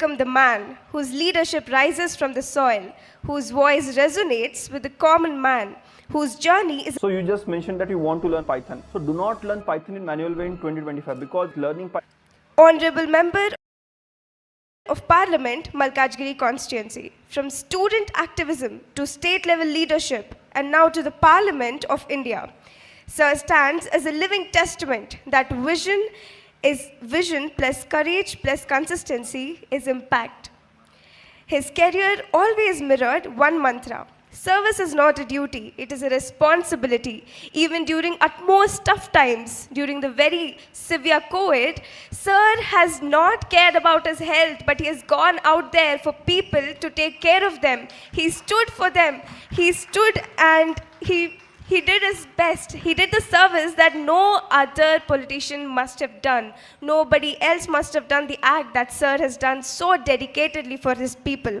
the man whose leadership rises from the soil, whose voice resonates with the common man, whose journey is So you just mentioned that you want to learn Python. So do not learn Python in manual way in 2025 because learning Python Honorable Member of Parliament, Malkajgiri constituency. From student activism to state level leadership and now to the Parliament of India. Sir stands as a living testament that vision is vision plus courage plus consistency is impact. His career always mirrored one mantra service is not a duty, it is a responsibility. Even during utmost tough times, during the very severe COVID, Sir has not cared about his health, but he has gone out there for people to take care of them. He stood for them, he stood and he he did his best. He did the service that no other politician must have done. Nobody else must have done the act that Sir has done so dedicatedly for his people.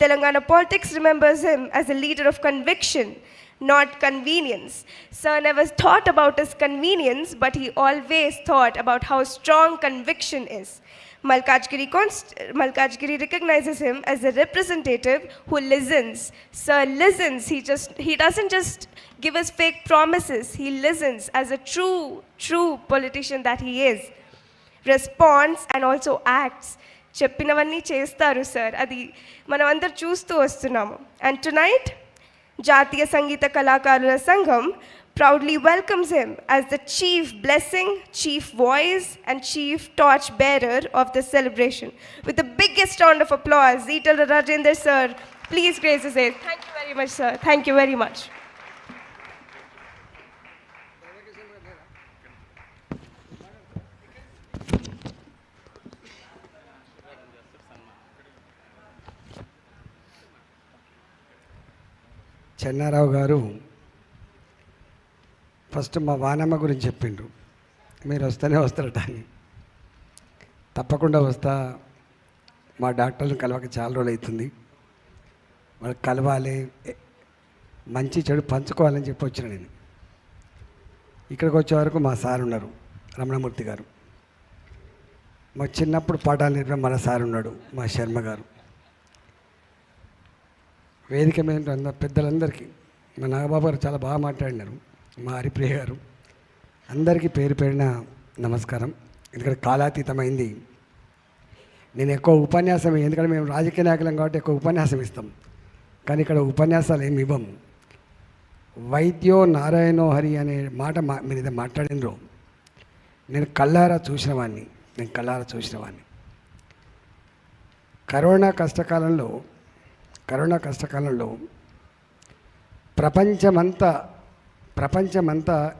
Telangana politics remembers him as a leader of conviction, not convenience. Sir never thought about his convenience, but he always thought about how strong conviction is. Malkajgiri, const- Malkajgiri recognizes him as a representative who listens. Sir listens. He just he doesn't just give us fake promises. He listens as a true, true politician that he is. Responds and also acts. చెప్పినవన్నీ చేస్తారు sir అది మనం అందరు చూస్తూ వస్తున్నాము and tonight జాతీయ సంగీత కళాకారుల సంఘం proudly welcomes him as the chief blessing, chief voice, and chief torch bearer of the celebration. With the biggest round of applause, Etal Rajendra sir, please grace his aid. Thank you very much, sir. Thank you very much. Chenna Rao గారు first మా వానమ్మ గురించి చెప్పిండ్రు మీరు వస్తేనే వస్తారట అని. తప్పకుండా వస్తా. మా డాక్టర్ని కలవక చాలా రోజులు అవుతుంది. వాళ్ళు కలవాలి. మంచి చెడు పంచుకోవాలని చెప్పి వచ్చిన నేను. ఇక్కడికి వచ్చే వరకు మా సార్ ఉన్నారు రమణమూర్తి గారు. మా చిన్నప్పుడు పాఠాలు నేర్పిన మన సార్ ఉన్నాడు మా శర్మ గారు. వేదిక మీద పెద్దలందరికీ మా నాగబాబు గారు చాలా బాగా మాట్లాడినారు. మా హరిప్రియ గారు అందరికీ పేరు పేరిన నమస్కారం. ఎందుకంటే కాలాతీతమైంది. నేను ఎక్కువ ఉపన్యాసం ఎందుకంటే మేము రాజకీయ నాయకులం కాబట్టి ఎక్కువ ఉపన్యాసం ఇస్తాం. కానీ ఇక్కడ ఉపన్యాసాలు ఏమి ఇవ్వం. వైద్యో నారాయణో హరి అనే మాట మా మీరు ఇదే మాట్లాడినరు. నేను కళ్ళారా చూసిన వాడిని నేను కళ్ళారా చూసిన వాడిని కరోనా కష్టకాలంలో కరోనా కష్టకాలంలో ప్రపంచమంతా ప్రపంచమంతా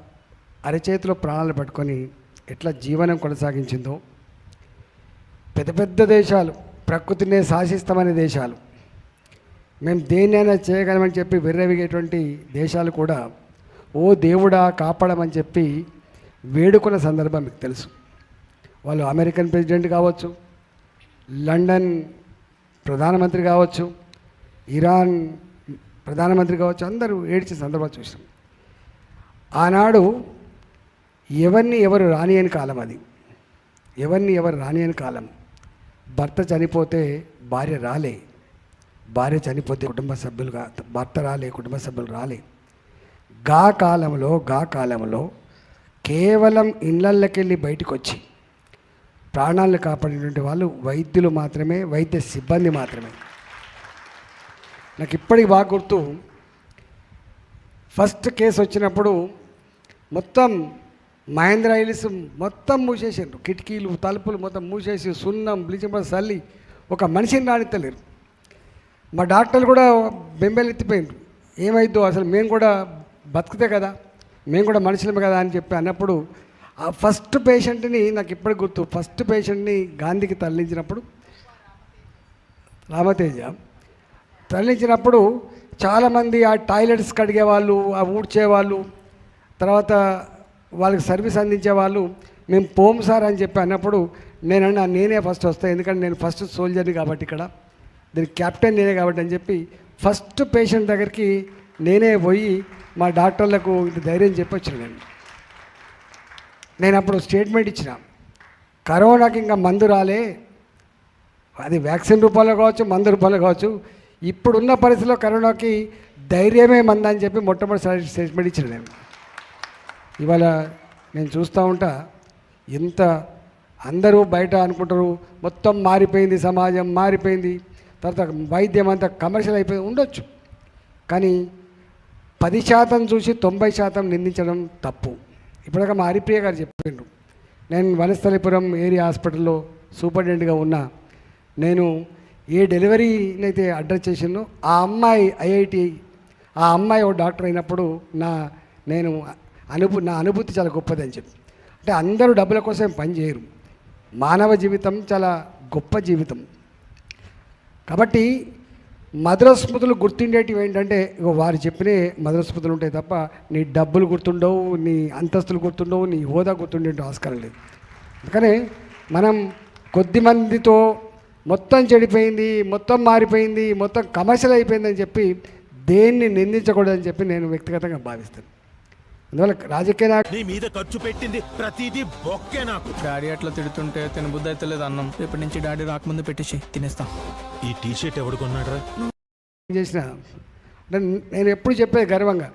అరచేతిలో ప్రాణాలు పట్టుకొని ఎట్లా జీవనం కొనసాగించిందో పెద్ద పెద్ద దేశాలు ప్రకృతినే శాసిస్తామనే దేశాలు మేము దేన్నైనా చేయగలమని చెప్పి విర్రవిగేటువంటి దేశాలు కూడా ఓ దేవుడా కాపాడమని చెప్పి వేడుకున్న సందర్భం మీకు తెలుసు. వాళ్ళు అమెరికన్ ప్రెసిడెంట్ కావచ్చు లండన్ ప్రధానమంత్రి కావచ్చు ఇరాన్ ప్రధానమంత్రి కావచ్చు అందరూ ఏడ్చిన సందర్భాలు చూసాం ఆనాడు ఎవరిని ఎవరు రానియని కాలం అది. ఎవరిని ఎవరు రానియని కాలం. భర్త చనిపోతే భార్య రాలే. భార్య చనిపోతే కుటుంబ సభ్యులుగా భర్త రాలే కుటుంబ సభ్యులు రాలే. గా కాలంలో గా కాలంలో కేవలం ఇళ్ళకెళ్ళి బయటకు వచ్చి ప్రాణాలను కాపాడినటువంటి వాళ్ళు వైద్యులు మాత్రమే వైద్య సిబ్బంది మాత్రమే. నాకు ఇప్పటికి బాగా గుర్తు. ఫస్ట్ కేసు వచ్చినప్పుడు మొత్తం మహేంద్ర హిల్స్ మొత్తం మూసేసారు కిటికీలు తలుపులు మొత్తం మూసేసి సున్నం బ్లీచింగ్ పౌడర్ చల్లి ఒక మనిషిని రానిత్తలేరు. మా డాక్టర్లు కూడా బెంబెలెత్తిపోయిండ్రు ఏమైద్దో అసలు మేము కూడా బతికితే కదా మేము కూడా మనుషులమే కదా అని చెప్పి అన్నప్పుడు ఆ ఫస్ట్ పేషెంట్ని నాకు ఇప్పటికి గుర్తు ఫస్ట్ పేషెంట్ని గాంధీకి తరలించినప్పుడు రామతేజ తరలించినప్పుడు చాలామంది ఆ టాయిలెట్స్ కడిగే వాళ్ళు ఆ ఊడ్చేవాళ్ళు తర్వాత వాళ్ళకి సర్వీస్ అందించే వాళ్ళు మేము పోం సార్ అని చెప్పి అన్నప్పుడు నేనన్నా నేనే ఫస్ట్ వస్తాను ఎందుకంటే నేను ఫస్ట్ సోల్జర్ని కాబట్టి ఇక్కడ. దీనికి కెప్టెన్ నేనే కాబట్టి అని చెప్పి ఫస్ట్ పేషెంట్ దగ్గరికి నేనే పోయి మా డాక్టర్లకు ధైర్యం చెప్పి వచ్చిన నేను. నేను అప్పుడు స్టేట్మెంట్ ఇచ్చిన కరోనాకి ఇంకా మందు రాలే. అది వ్యాక్సిన్ రూపంలో కావచ్చు మందు రూపంలో కావచ్చు. ఇప్పుడున్న పరిస్థితిలో కరోనాకి ధైర్యమే మందని చెప్పి మొట్టమొదటి స్టేట్మెంట్ ఇచ్చిన నేను. ఇవాళ నేను చూస్తూ ఉంటా ఎంత అందరూ బయట అనుకుంటారు మొత్తం మారిపోయింది సమాజం మారిపోయింది. తర్వాత వైద్యం అంతా కమర్షియల్ అయిపోయి ఉండొచ్చు. కానీ పది శాతం చూసి తొంభై శాతం నిందించడం తప్పు. ఇప్పటిదాకా మా హరిప్రియ గారు చెప్పిండ్రు. నేను వనస్థలిపురం ఏరియా హాస్పిటల్లో సూపరింటెండెంట్గా ఉన్నా. నేను ఏ డెలివరీని అయితే అడ్రస్ చేసిందో ఆ అమ్మాయి ఐఐటి ఆ అమ్మాయి ఒక డాక్టర్ అయినప్పుడు నా నేను అనుభూ నా అనుభూతి చాలా గొప్పది అని చెప్పి. అంటే అందరూ డబ్బుల కోసం పని చేయరు. మానవ జీవితం చాలా గొప్ప జీవితం. కాబట్టి మధుర స్మృతులు గుర్తుండేటివి ఏంటంటే ఇగో వారు చెప్పినే మధుర స్మృతులు ఉంటాయి తప్ప నీ డబ్బులు గుర్తుండవు నీ అంతస్తులు గుర్తుండవు నీ హోదా గుర్తుండే ఆస్కారం లేదు. అందుకనే మనం కొద్ది మందితో మొత్తం చెడిపోయింది మొత్తం మారిపోయింది మొత్తం కమర్షియల్ అయిపోయిందని చెప్పి దేన్ని నిందించకూడదని చెప్పి నేను వ్యక్తిగతంగా భావిస్తాను. అందువల్ల రాజకీయ నీ మీద ఖర్చు పెట్టింది ప్రతిదీ బొక్కే నాకు. డాడీ అట్లా తిడుతుంటే తిన బుద్ధి అయితే లేదు అన్నం. రేపటి నుంచి డాడీ రాకముందు పెట్టేసి తినేస్తాం. ఈ టీ షర్ట్ ఎవడు కొన్నాడ్రా? చేసిన అంటే నేను ఎప్పుడు చెప్పేది గర్వంగా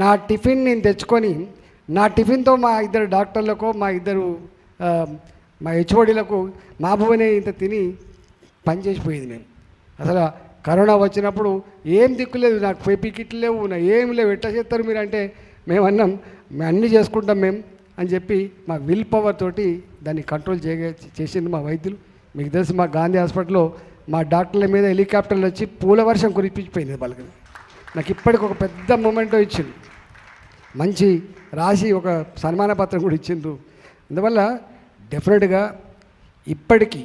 నా టిఫిన్ నేను తెచ్చుకొని నా టిఫిన్తో మా ఇద్దరు డాక్టర్లకు మా ఇద్దరు మా హెచ్ఓడీలకు మా భువనే ఇంత తిని పనిచేసిపోయేది మేము అసలు కరోనా వచ్చినప్పుడు ఏం దిక్కులేదు నాకు పెపికిట్లు లేవు నా ఏం లేవు ఎట్లా చేస్తారు మీరు అంటే మేము అన్నాం మేము అన్నీ చేసుకుంటాం మేము అని చెప్పి మా విల్ పవర్ తోటి దాన్ని కంట్రోల్ చేయ చేసింది మా వైద్యులు. మీకు తెలుసు మా గాంధీ హాస్పిటల్లో మా డాక్టర్ల మీద హెలికాప్టర్లు వచ్చి పూల వర్షం కురిపించిపోయింది వాళ్ళకి నాకు ఇప్పటికి ఒక పెద్ద మూమెంటో ఇచ్చింది మంచి రాసి ఒక సన్మాన పత్రం కూడా ఇచ్చిండ్రు. అందువల్ల డెఫినెట్గా ఇప్పటికీ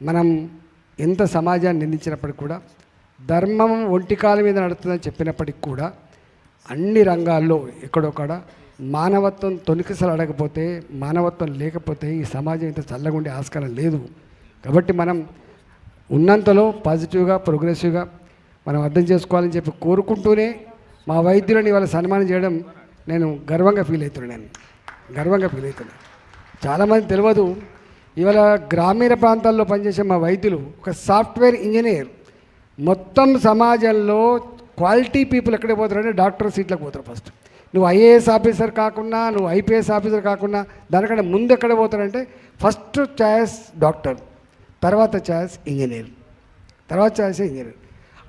మనం ఎంత సమాజాన్ని నిందించినప్పటికి కూడా ధర్మం ఒంటి కాలం మీద నడుతుందని చెప్పినప్పటికి కూడా అన్ని రంగాల్లో ఎక్కడొక్కడ మానవత్వం తొనికిసలాడకపోతే మానవత్వం లేకపోతే ఈ సమాజం ఇంత చల్లగా ఉండే ఆస్కారం లేదు. కాబట్టి మనం ఉన్నంతలో పాజిటివ్గా ప్రోగ్రెసివ్గా మనం అర్థం చేసుకోవాలని చెప్పి కోరుకుంటూనే మా వైద్యులని ఇవాళ సన్మానం చేయడం నేను గర్వంగా ఫీల్ అవుతున్నాను నేను. గర్వంగా ఫీల్ అవుతున్నాను. చాలామంది తెలియదు ఇవాళ గ్రామీణ ప్రాంతాల్లో పనిచేసే మా వైద్యులు ఒక సాఫ్ట్వేర్ ఇంజనీర్. మొత్తం సమాజంలో క్వాలిటీ పీపుల్ ఎక్కడికి పోతారంటే డాక్టర్ సీట్లకు పోతారు ఫస్ట్. నువ్వు ఐఏఎస్ ఆఫీసర్ కాకుండా నువ్వు ఐపీఎస్ ఆఫీసర్ కాకుండా దానికంటే ముందు ఎక్కడ పోతారంటే ఫస్ట్ ఛాయిస్ డాక్టర్ తర్వాత ఛాయిస్ ఇంజనీర్ తర్వాత ఛాయిస్ ఇంజనీర్.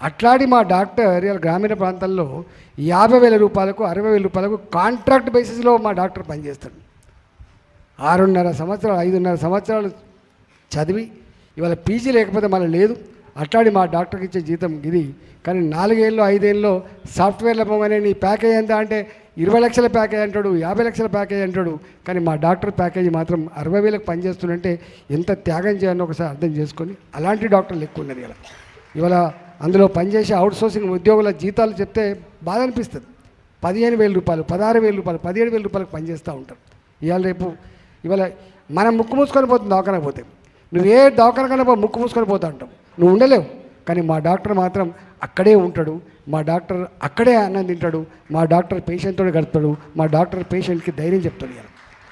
అట్లాంటి మా డాక్టర్ ఇలా గ్రామీణ ప్రాంతాల్లో యాభై వేల రూపాయలకు అరవై వేల రూపాయలకు కాంట్రాక్ట్ బేసిస్లో మా డాక్టర్ పనిచేస్తాడు. ఆరున్నర సంవత్సరాలు ఐదున్నర సంవత్సరాలు చదివి ఇవాళ పీజీ లేకపోతే మళ్ళీ లేదు. అట్లాడి మా డాక్టర్కి ఇచ్చే జీతం ఇది. కానీ నాలుగేళ్ళు ఐదేళ్ళు సాఫ్ట్వేర్ల పోగానే నీ ప్యాకేజ్ ఎంత అంటే ఇరవై లక్షల ప్యాకేజ్ అంటాడు యాభై లక్షల ప్యాకేజ్ అంటాడు. కానీ మా డాక్టర్ ప్యాకేజీ మాత్రం అరవై వేలకు పనిచేస్తుందంటే ఎంత త్యాగం చేయాలని ఒకసారి అర్థం చేసుకొని అలాంటి డాక్టర్లు ఎక్కువ ఉన్నది ఇలా ఇవాళ అందులో పనిచేసే అవుట్ సోర్సింగ్ ఉద్యోగుల జీతాలు చెప్తే బాధ అనిపిస్తుంది. పదిహేను వేల రూపాయలు పదహారు వేల రూపాయలు పదిహేడు వేల రూపాయలకు పనిచేస్తూ ఉంటారు. ఇవాళ రేపు ఇవాళ మనం ముక్కు మూసుకొని పోతుంది దవాఖానకు పోతే. నువ్వు ఏ దవాఖానకన్నా ముక్కు మూసుకొని పోతా ఉంటావు. నువ్వు ఉండలేవు. కానీ మా డాక్టర్ మాత్రం అక్కడే ఉంటాడు. మా డాక్టర్ అక్కడే అన్నం తింటాడు. మా డాక్టర్ పేషెంట్తో గడుపుతాడు. మా డాక్టర్ పేషెంట్కి ధైర్యం చెప్తాడు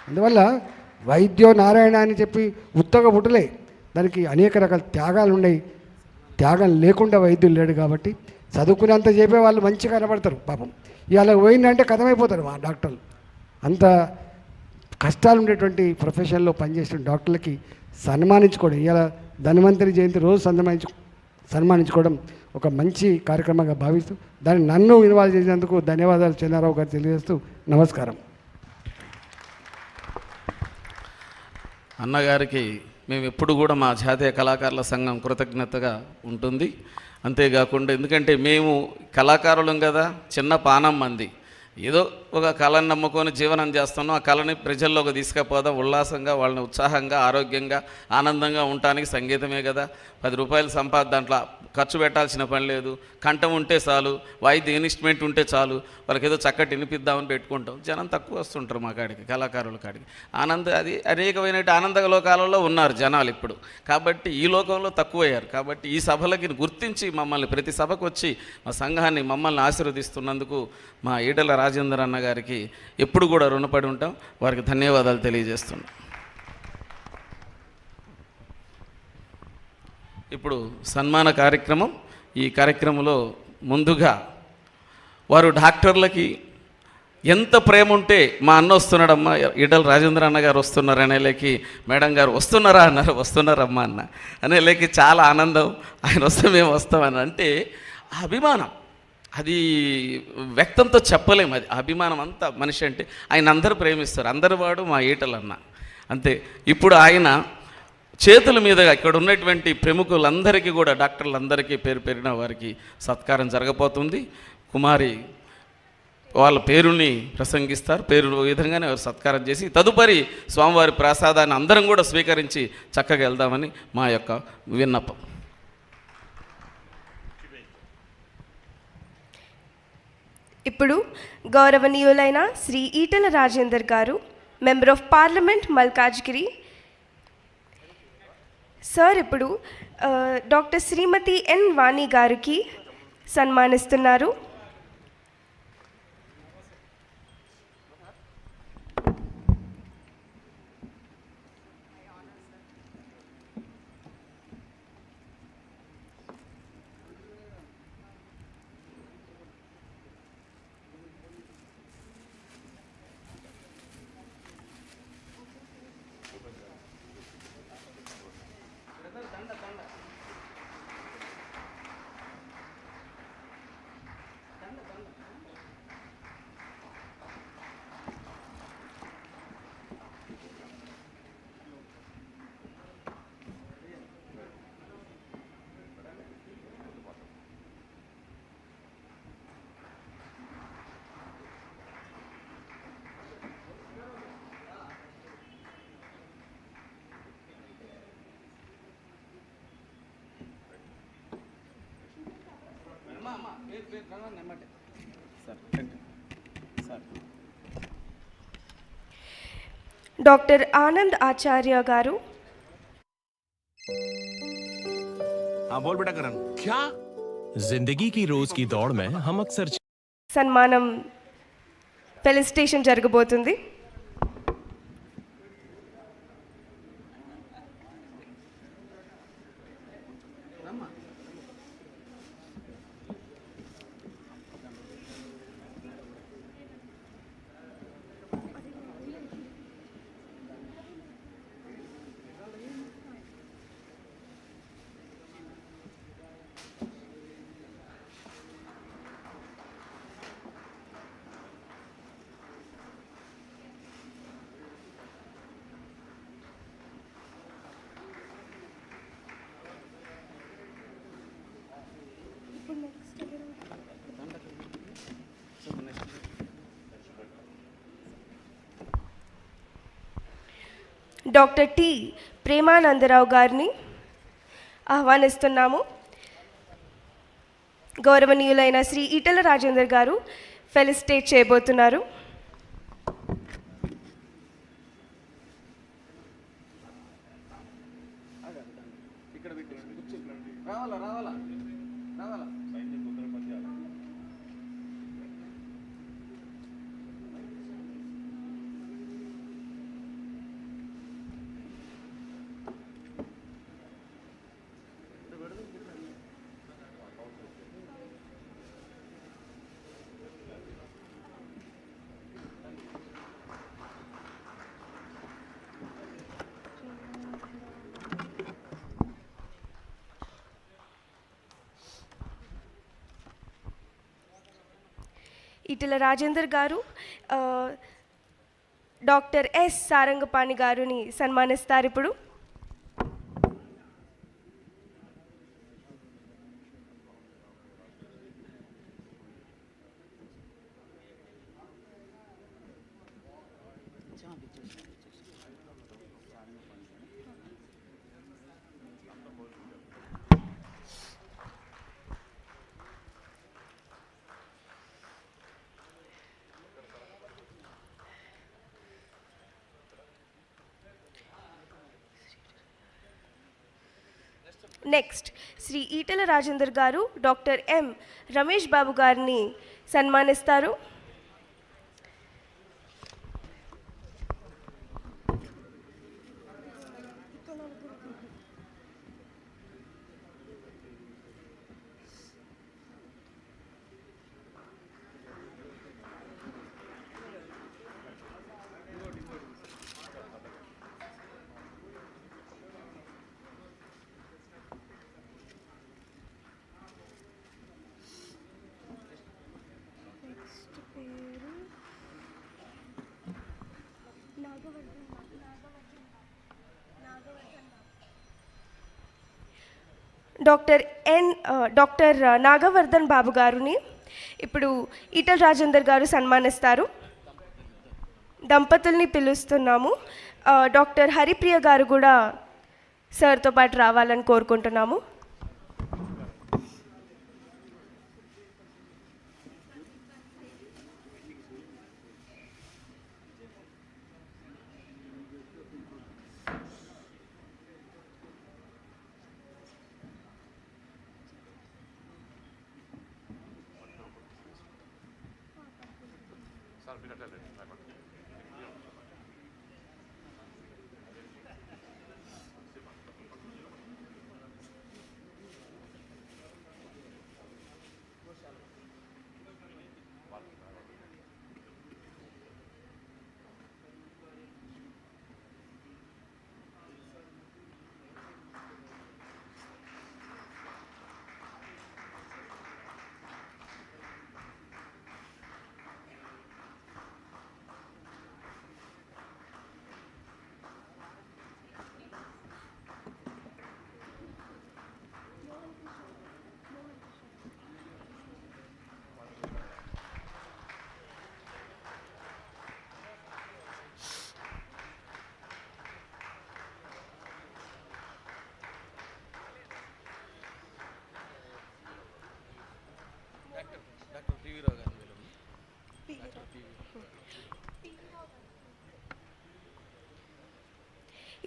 అందువల్ల వైద్యో నారాయణ అని చెప్పి ఉత్తగా పుట్టలే. దానికి అనేక రకాల త్యాగాలు ఉన్నాయి. త్యాగం లేకుండా వైద్యులు లేడు కాబట్టి చదువుకునేంత చెప్పే వాళ్ళు మంచిగా కనబడతారు పాపం. ఇలా పోయిందంటే కథమైపోతారు మా డాక్టర్లు. అంత కష్టాలు ఉండేటువంటి ప్రొఫెషన్లో పనిచేసిన డాక్టర్లకి సన్మానించుకోవడం ఇలా ధన్వంతరి జయంతి రోజు సన్మానించు సన్మానించుకోవడం ఒక మంచి కార్యక్రమంగా భావిస్తూ దాన్ని నన్ను ఇన్వాల్వ్ చేసినందుకు ధన్యవాదాలు చంద్రరావు గారు తెలియజేస్తూ నమస్కారం. అన్నగారికి మేము ఎప్పుడు కూడా మా జాతీయ కళాకారుల సంఘం కృతజ్ఞతగా ఉంటుంది. అంతేకాకుండా ఎందుకంటే మేము కళాకారులం కదా చిన్న పానం మంది. ఏదో ఒక కళను నమ్ముకొని జీవనం చేస్తున్నాం. ఆ కళని ప్రజల్లోకి తీసుకుపోదాం. ఉల్లాసంగా వాళ్ళని ఉత్సాహంగా ఆరోగ్యంగా ఆనందంగా ఉండటానికి సంగీతమే కదా. పది రూపాయలు సంపాద దాంట్లో ఖర్చు పెట్టాల్సిన పని లేదు. కంఠం ఉంటే చాలు వాయిద్య ఇన్స్ట్రుమెంట్ ఉంటే చాలు వాళ్ళకి ఏదో చక్కటి వినిపిద్దామని పెట్టుకుంటాం. జనం తక్కువ వస్తుంటారు మా కాడికి కళాకారుల కాడికి. ఆనంద అది అనేకమైన ఆనంద లోకాలలో ఉన్నారు జనాలు ఇప్పుడు. కాబట్టి ఈ లోకంలో తక్కువయ్యారు. కాబట్టి ఈ సభలకి గుర్తించి మమ్మల్ని ప్రతి సభకు వచ్చి మా సంఘాన్ని మమ్మల్ని ఆశీర్వదిస్తున్నందుకు మా ఈడల రాజేందర్ అన్న గారికి ఎప్పుడు కూడా రుణపడి ఉంటాం. వారికి ధన్యవాదాలు తెలియజేస్తున్నాం. ఇప్పుడు సన్మాన కార్యక్రమం. ఈ కార్యక్రమంలో ముందుగా వారు డాక్టర్లకి ఎంత ప్రేమ ఉంటే మా అన్న వస్తున్నాడమ్మా ఈడల రాజేంద్ర అన్న గారు వస్తున్నారు అనేలేకి మేడం గారు వస్తున్నారా అన్నారు. వస్తున్నారమ్మా అన్న అనేలేకి చాలా ఆనందం. ఆయన వస్తే మేము వస్తామని అంటే అభిమానం. అది వ్యక్తంతో చెప్పలేము అది. అభిమానం అంతా మనిషి అంటే ఆయన అందరూ ప్రేమిస్తారు. అందరివాడు మా ఈటలన్న అంతే. ఇప్పుడు ఆయన చేతుల మీదుగా ఇక్కడ ఉన్నటువంటి ప్రముఖులందరికీ కూడా డాక్టర్లందరికీ పేరు పెరిగిన వారికి సత్కారం జరగబోతుంది. కుమారి వాళ్ళ పేరుని ప్రసంగిస్తారు. పేరు విధంగానే వారు సత్కారం చేసి తదుపరి స్వామివారి ప్రసాదాన్ని అందరం కూడా స్వీకరించి చక్కగా వెళ్దామని మా యొక్క విన్నపం. ఇప్పుడు గౌరవనీయులైన శ్రీ ఈటల రాజేందర్ గారు member of parliament Malkajgiri. Sir ఇప్పుడు డాక్టర్ శ్రీమతి ఎన్ వాణి గారికి సన్మానిస్తున్నారు. డాక్టర్ ఆనంద్ ఆచార్య గారు हाँ बोल बेटा करण क्या जिंदगी की रोज की दौड़ में हम अक्सर సన్మానం ఫెలిసిటేషన్ జరగబోతుంది డాక్టర్ టి ప్రేమానందరావు గారిని ఆహ్వానిస్తున్నాము. గౌరవనీయులైన శ్రీ ఈటల రాజేందర్ గారు ఫెలిసిటేట్ చేయబోతున్నారు. ఈటెల రాజేందర్ గారు డాక్టర్ ఎస్ సారంగపాణి గారిని సన్మానిస్తారు ఇప్పుడు. నెక్స్ట్ శ్రీ ఈటెల రాజేందర్ గారు డాక్టర్ ఎం రమేష్ బాబు గారిని సన్మానిస్తారు. Doctor N doctor Nagavardhan Babu గారిని ఇప్పుడు ఈటల రాజేందర్ గారు సన్మానిస్తారు. దంపతుల్ని పిలుస్తున్నాము. డాక్టర్ హరిప్రియ గారు కూడా సార్తో పాటు రావాలని కోరుకుంటున్నాము.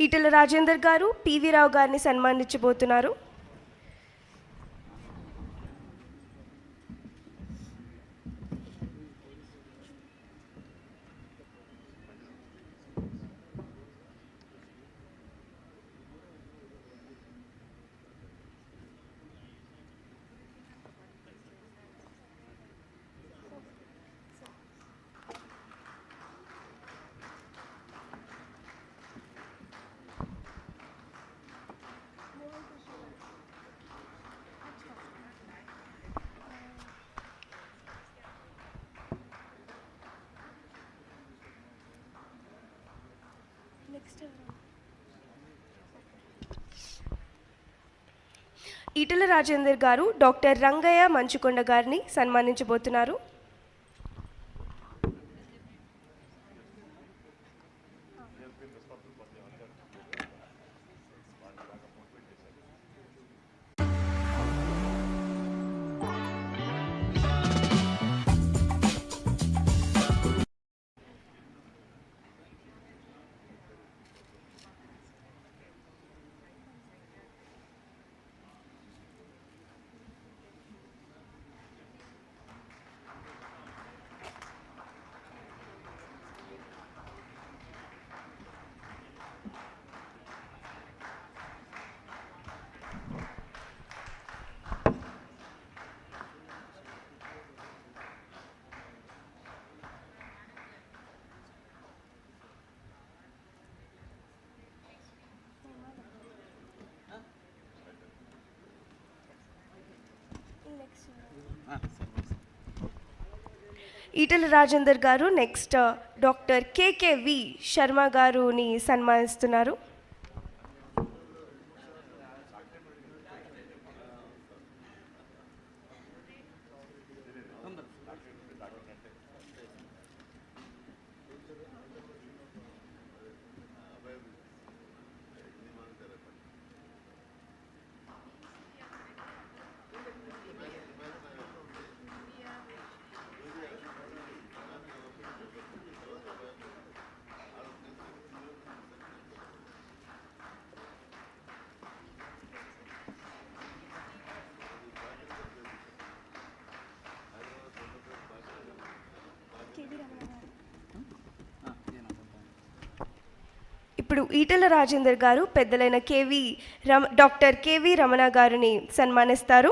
ఈటెల రాజేందర్ గారు పివి రావు గారిని సన్మానించబోతున్నారు. ఈటల రాజేందర్ గారు డాక్టర్ రంగయ్య మంచుకొండ గారిని సన్మానించబోతున్నారు. ఈటల రాజేందర్ గారు next uh, doctor K K V Sharma గారుని సన్మానిస్తున్నారు. ఇప్పుడు ఈటల రాజేందర్ గారు పెద్దలైన K V Rama doctor K V Ramana గారిని సన్మానిస్తారు.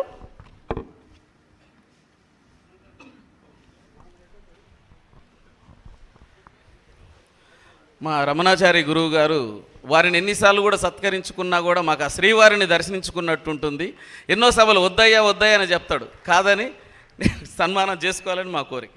మా రమణాచారి గురువు గారు వారిని ఎన్నిసార్లు కూడా సత్కరించుకున్నా కూడా మాకు ఆ శ్రీవారిని దర్శించుకున్నట్టు ఉంటుంది. ఎన్నో సభలు వద్దయ్యా వద్దయ్యా అని చెప్తాడు. కాదని సన్మానం చేసుకోవాలని మా కోరిక.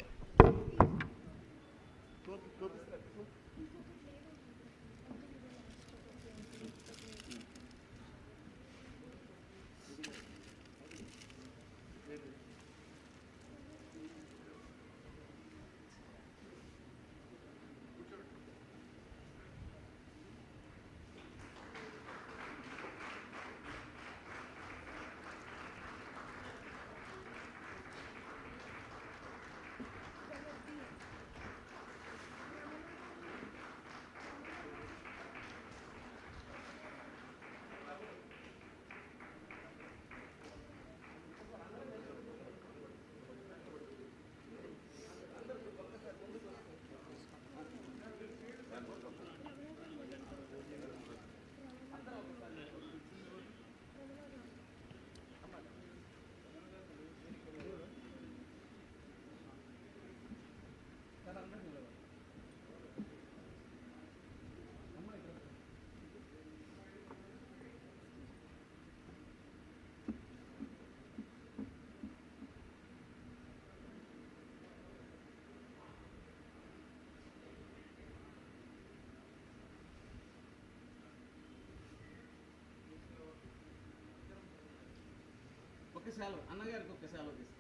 సెలవు అన్నగారికి ఒక సెలవు తీసుకో.